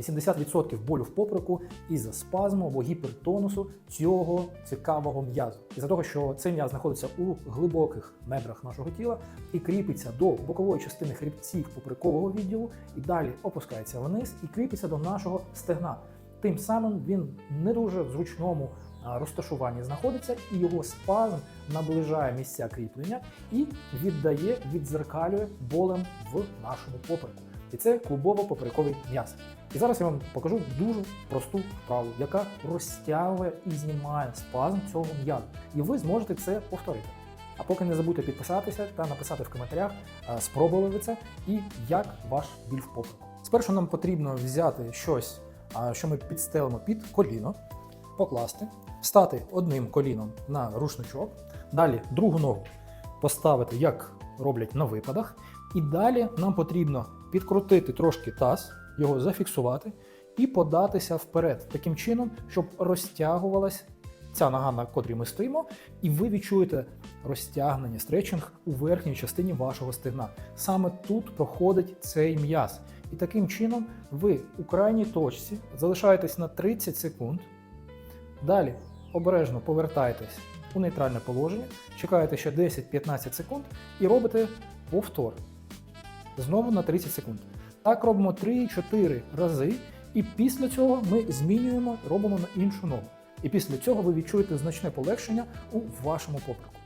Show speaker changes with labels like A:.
A: 80% болю в поприку із-за спазму або гіпертонусу цього цікавого м'язу. Із-за того, що цей м'яз знаходиться у глибоких мебрах нашого тіла і кріпиться до бокової частини хребців поприкового відділу, і далі опускається вниз і кріпиться до нашого стегна. Тим самим він не дуже в зручному розташуванні знаходиться, і його спазм наближає місця кріплення і віддає, віддзеркалює болем в нашому поприку. І це клубово-поперековий м'яз. І зараз я вам покажу дуже просту вправу, яка розтягує і знімає спазм цього м'язу. І ви зможете це повторити. А поки не забудьте підписатися та написати в коментарях, а, спробували ви це і як ваш біль в поприку. Спершу нам потрібно взяти щось, що ми підстелимо під коліно, покласти, встати одним коліном на рушничок, далі другу ногу поставити, як роблять на випадах, і далі нам потрібно підкрутити трошки таз, його зафіксувати і податися вперед, таким чином, щоб розтягувалась ця нога, на котрій ми стоїмо, і ви відчуєте розтягнення, стретчинг у верхній частині вашого стегна. Саме тут проходить цей м'яз. І таким чином ви у крайній точці залишаєтесь на 30 секунд. Далі обережно повертаєтесь у нейтральне положення, чекаєте ще 10-15 секунд і робите повтор. Знову на 30 секунд. Так робимо 3-4 рази, і після цього ми змінюємо, робимо на іншу ногу. І після цього ви відчуєте значне полегшення у вашому поприку.